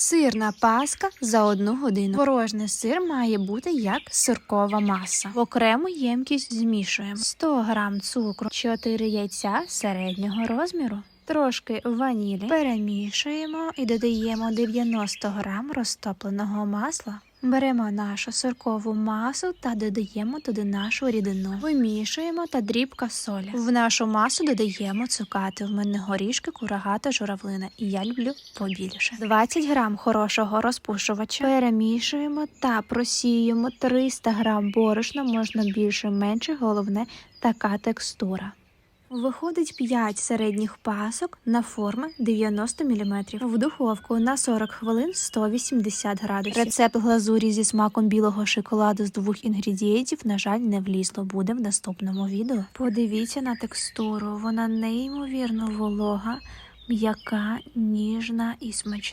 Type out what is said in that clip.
Сирна паска за одну годину. Порожний сир має бути як сиркова маса. В окрему ємкість змішуємо 100 г цукру, 4 яйця середнього розміру. Трошки ванілі перемішуємо і додаємо 90 г розтопленого масла. Беремо нашу сиркову масу та додаємо туди нашу рідину. Вимішуємо та дрібка солі. В нашу масу додаємо цукати. В мене горішки, курага та журавлина. І я люблю побільше. 20 грам хорошого розпушувача. Перемішуємо та просіємо 300 грам борошна, можна більше, менше, головне така текстура. Виходить 5 середніх пасок на форми 90 мм. В духовку на 40 хвилин 180 градусів. Рецепт глазурі зі смаком білого шоколаду з двох інгредієнтів, на жаль, не влізло. Буде в наступному відео. Подивіться на текстуру. Вона неймовірно волога, м'яка, ніжна і смачна.